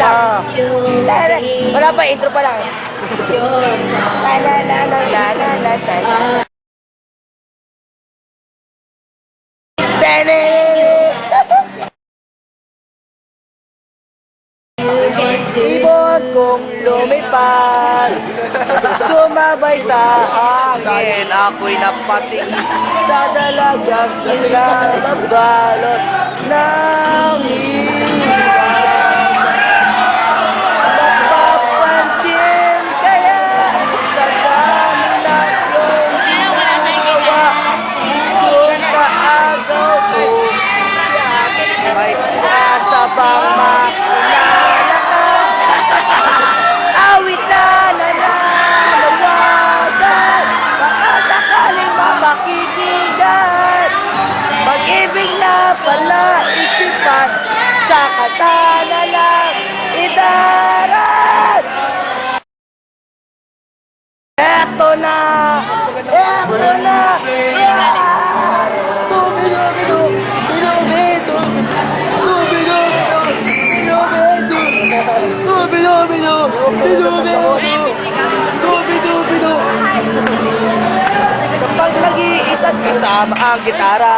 lang. Wala pa, intro pa lang. La la la la la la la la. Ibon kong lumipad Sumabay sa hangin Ako'y napating Sa dalagang ilang balot nasa bang makinalakan Awit na nananawagan Baka sakaling mamakikigan Pag-ibig na pala isipan Sa kata na lang idarat Eto na! Binubido! Binubido! Binubido! Kapag nag-iitan kita, ang gitara,